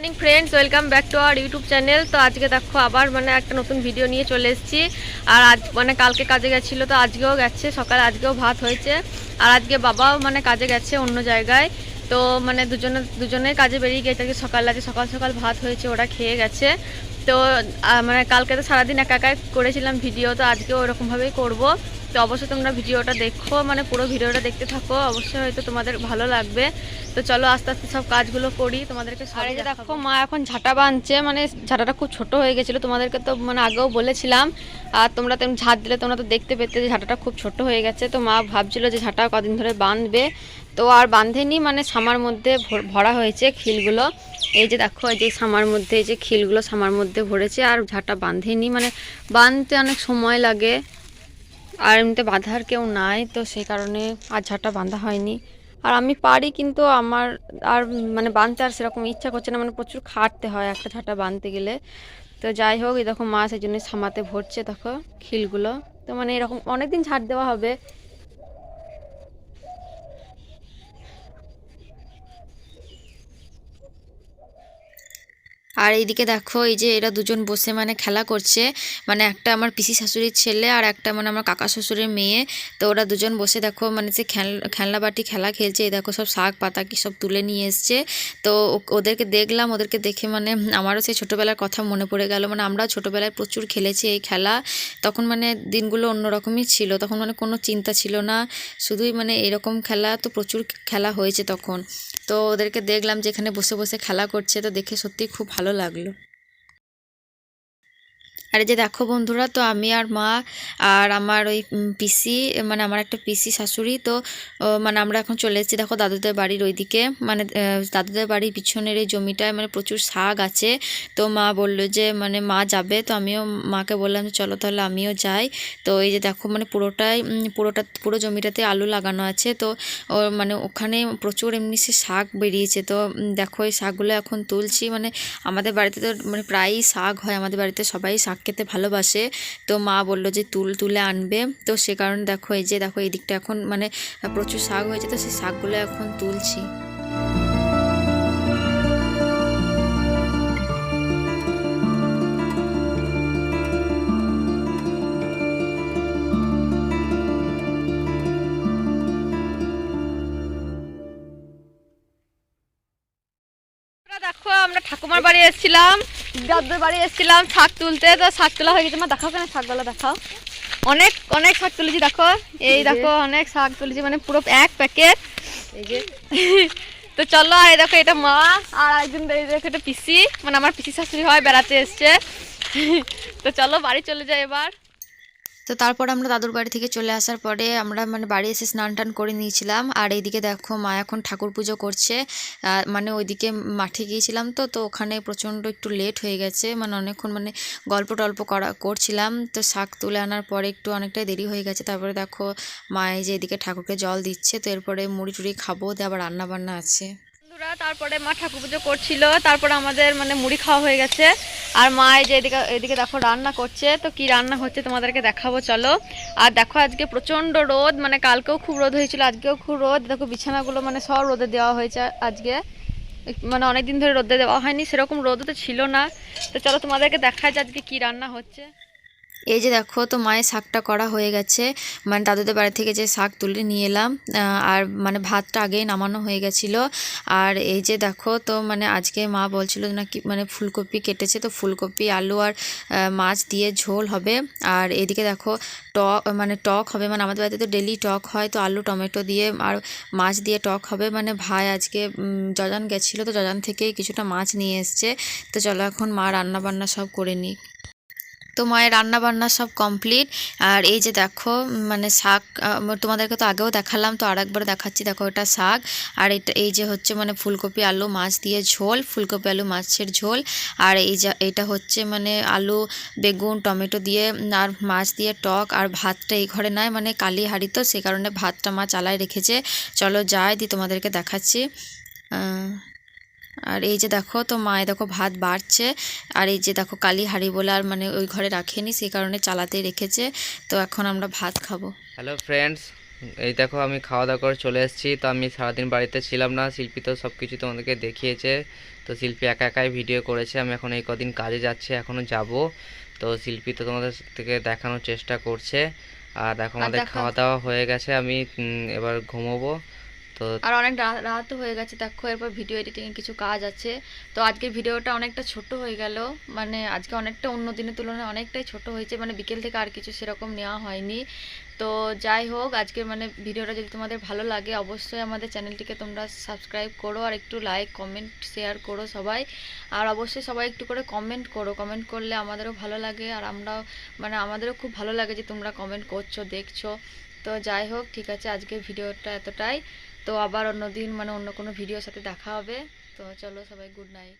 Morning friends welcome back to our YouTube channel তো আজকে দেখো আবার মানে একটা নতুন ভিডিও নিয়ে চলে এসেছি। আর আজ মানে কালকে কাজে গেছিল, তো আজকেও গেছে। সকালে আজকেও ভাত হয়েছে। আর আজকে বাবাও মানে কাজে গেছে অন্য জায়গায়। তো মানে দুজনে দুজনে কাজে বেরিয়ে গেছে আজকে সকাল আজকে সকাল সকাল ভাত হয়েছে, ওরা খেয়ে গেছে। তো মানে কালকে তো সারাদিন একা একা করেছিলাম ভিডিও তো আজকেও ওরকমভাবেই করব। তো অবশ্যই তোমরা ভিডিওটা দেখো মানে পুরো ভিডিওটা দেখতে থাকো। অবশ্যই হয়তো তোমাদের ভালো লাগবে। তো চলো আস্তে আস্তে সব কাজগুলো করি তোমাদেরকে এই যে দেখো মা এখন ঝাঁটা বাঁধছে মানে ঝাঁটাটা খুব ছোট হয়ে গেছিল তোমাদেরকে তো মানে আগেও বলেছিলাম। আর তোমরা তো ঝাঁট দিলে তোমরা তো দেখতে পেতে যে ঝাঁটাটা খুব ছোট হয়ে গেছে। তো মা ভাবছিল যে ঝাঁটা কদিন ধরে বাঁধবে। তো আর বাঁধেনি মানে সামার মধ্যে ভর- ভরা হয়েছে খিলগুলো। এই যে দেখো এই যে সামার মধ্যে এই যে খিলগুলো সামার মধ্যে ভরেছে আর ঝাঁটা বাঁধেনি। মানে বাঁধতে অনেক সময় লাগে। আর এমনিতে বাঁধার কেউ নাই, তো সেই কারণে আর ঝাঁটা বাঁধা হয়নি। আর আমি পারি কিন্তু আমার আর মানে বাঁধতে আর সেরকম ইচ্ছা করছে না মানে প্রচুর খাটতে হয় একটা ঝাঁটা বাঁধতে গেলে। তো যাই হোক, এই দেখো মা সেই জন্য সামাতে ভরছে, দেখো খিলগুলো। তো মানে এরকম অনেকদিন ঝাঁট দেওয়া হবে আর এইদিকে দেখো, এই যে এরা দুজন বসে মানে খেলা করছে। মানে একটা আমার পিসি শাশুড়ির ছেলে আর একটা মানে আমার কাকা শ্বশুরের মেয়ে। তো ওরা দুজন বসে দেখো মানে খেল- খেলনা বাটি খেলা খেলছে। এই দেখো সব শাক পাতা কি সব তুলে নিয়ে এসছে। তো ওদেরকে দেখলাম, ওদেরকে দেখে মানে আমারও সেই ছোটোবেলার কথা মনে পড়ে গেল। মানে আমরাও ছোটোবেলায় প্রচুর খেলেছি এই খেলা। তখন মানে দিনগুলো অন্যরকমই ছিল। তখন মানে কোনো চিন্তা ছিল না। শুধুই মানে এরকম খেলা তো প্রচুর খেলা হয়েছে তখন। তো ওদেরকে দেখলাম যে এখানে বসে বসে খেলা করছে। তো দেখে সত্যি খুব ভালো লাগলো আর এই যে দেখো বন্ধুরা, তো আমি আর মা আর আমার ওই পিসি মানে আমার একটা পিসি শাশুড়ি, তো মানে আমরা এখন চলে এসেছি দেখো দাদুদের বাড়ির ওইদিকে। মানে দাদুদের বাড়ির পিছনের এই জমিটায় মানে প্রচুর শাক আছে। তো মা বলল যে মানে মা যাবে, তো আমিও মাকে বললাম যে, চলো তাহলে আমিও যাই। তো এই যে দেখো মানে পুরোটাই পুরোটা, পুরো জমিটাতে আলু লাগানো আছে। তো মানে ওখানে প্রচুর এমনি সে শাক বেরিয়েছে। তো দেখো এই শাকগুলো এখন তুলছি। মানে আমাদের বাড়িতে তো মানে প্রায়ই শাক হয়, আমাদের বাড়িতে সবাই শাক খেতে ভালোবাসে। তো মা বলল যে, তুল, তুলে আনবে। তো সে কারণে দেখো, এই যে দেখো এই দিকটা এখন মানে প্রচুর শাক হয়েছে, তো সেই শাকগুলো এখন তুলছি। দেখো, আমরা ঠাকুমার বাড়ি এসেছিলাম। দাদুর বাড়ি এসেছিলাম শাক তুলতে তো শাক তোলা হয়ে গেছে। মা দেখাও কেন শাকগুলো দেখাও। অনেক অনেক শাক তুলেছি দেখো। এই দেখো অনেক শাক তুলেছি মানে পুরো এক প্যাকেট। এই যে। তো চলো আর এই দেখো এটা মা আর একজন দেখো এটা পিসি। মানে আমার পিসি শাশুড়ি হয় বেড়াতে এসছে। তো চলো বাড়ি চলে যাই এবার। তো তারপর আমরা দাদুর বাড়ি থেকে চলে আসার পরে আমরা মানে বাড়ি এসে স্নান টান করে নিয়েছিলাম। আর এইদিকে দেখো মা এখন ঠাকুর পুজো করছে। মানে ওইদিকে মাঠে গিয়েছিলাম তো তো ওখানে প্রচণ্ড একটু লেট হয়ে গেছে। মানে অনেকক্ষণ মানে গল্প টল্প করা, করছিলাম। তো শাক তুলে আনার পরে একটু অনেকটাই দেরি হয়ে গেছে। তারপরে দেখো মা এই যে এদিকে ঠাকুরকে জল দিচ্ছে। তো এরপরে মুড়ি টুড়ি খাব, দিয়ে আবার রান্না বান্না আছে। বন্ধুরা, তারপরে মা ঠাকুর পুজো করছিল, তারপরে আমাদের মানে মুড়ি খাওয়া হয়ে গেছে। আর মা এই যে এদিকে এদিকে দেখো রান্না করছে, তো কি রান্না হচ্ছে তোমাদেরকে দেখাবো, চলো। আর দেখো আজকে প্রচণ্ড রোদ মানে কালকেও খুব রোদ হয়েছিল, আজকেও খুব রোদ। দেখো বিছানাগুলো মানে সব রোদে দেওয়া হয়েছে আজকে। মানে অনেক দিন ধরে রোদে দেওয়া হয়নি, সেরকম রোদও তো ছিল না। তো চলো তোমাদেরকে দেখা যে আজকে কি রান্না হচ্ছে। এই যে দেখো তো মায়ের শাকটা করা হয়ে গেছে। মানে দাদুদের বাড়ি থেকে যে শাক তুলে নিয়ে এলাম আর মানে ভাতটা আগেই নামানো হয়ে গেছিল। আর এই যে দেখো, তো মানে আজকে মা বলছিল নাকি মানে ফুলকপি কেটেছে, তো ফুলকপি, আলু আর মাছ দিয়ে ঝোল হবে। আর এদিকে দেখো, টক মানে টক হবে মানে আমাদের বাড়িতে তো ডেলি টক হয়, তো আলু, টমেটো দিয়ে আর মাছ দিয়ে টক হবে। মানে ভাই আজকে জজান গেছিল, তো জজান থেকেই কিছুটা মাছ নিয়ে এসছে। তো চলো এখন মা রান্না বান্না সব করে নিই তো মায়ের রান্না বান্না সব কমপ্লিট আর এই যে দেখো মানে শাক তোমাদেরকে তো আগেও দেখালাম, তো আরেকবার দেখাচ্ছি। দেখো, এটা শাক। আর এটা, এই যে হচ্ছে মানে ফুলকপি, আলু, মাছ দিয়ে ঝোল, ফুলকপি, আলু, মাছের ঝোল। আর এই যে, এটা হচ্ছে মানে আলু, বেগুন, টমেটো দিয়ে, আর মাছ দিয়ে টক। আর ভাতটা এই ঘরে নয় মানে কালি হাঁড়ি তো সেই কারণে ভাতটা মা চালায় রেখেছে। চলো যাই, দি তোমাদেরকে দেখাচ্ছি। আর এই যে দেখো তো মায়ে দেখো ভাত বাড়ছে। আর এই যে দেখো কালী হাঁড়ি বলে আর মানে ওই ঘরে রাখেনি সেই কারণে চালাতে রেখেছে। তো এখন আমরা ভাত খাব। হ্যালো ফ্রেন্ডস এই দেখো আমি খাওয়া দাওয়া করে চলে এসেছি। তো আমি সারাদিন বাড়িতে ছিলাম না শিল্পী তো সব কিছু তোমাদেরকে দেখিয়েছে। তো শিল্পী একা একাই ভিডিও করেছে। আমি এখন এই কদিন কাজে যাচ্ছি এখনও যাব। তো শিল্পী তো তোমাদের থেকে দেখানোর চেষ্টা করছে। আর দেখো আমাদের খাওয়া দাওয়া হয়ে গেছে আমি এবার ঘুমোবো। তো আর অনেক রা- রাতও হয়ে গেছে, দেখো, এরপর ভিডিও এডিটিং এর কিছু কাজ আছে। তো আজকের ভিডিওটা অনেকটা ছোট হয়ে গেল মানে আজকে অনেকটা অন্য দিনের তুলনায় অনেকটাই ছোট হয়েছে মানে বিকেল থেকে আর কিছু সেরকম নেওয়া হয়নি। তো যাই হোক আজকের মানে ভিডিওটা যদি তোমাদের ভালো লাগে, অবশ্যই আমাদের চ্যানেলটিকে তোমরা সাবস্ক্রাইব করো আর একটু লাইক কমেন্ট শেয়ার করো সবাই। আর অবশ্যই সবাই একটু করে কমেন্ট করো কমেন্ট করলে আমাদেরও ভালো লাগে আর আমরাও মানে আমাদেরও খুব ভালো লাগে যে তোমরা কমেন্ট করছ, দেখছ। তো যাই হোক, ঠিক আছে, আজকের ভিডিওটা এতটাই। তো আবার অন্য দিন মানে অন্য কোনো ভিডিওর সাথে দেখা হবে। তো চলো সবাই গুড নাইট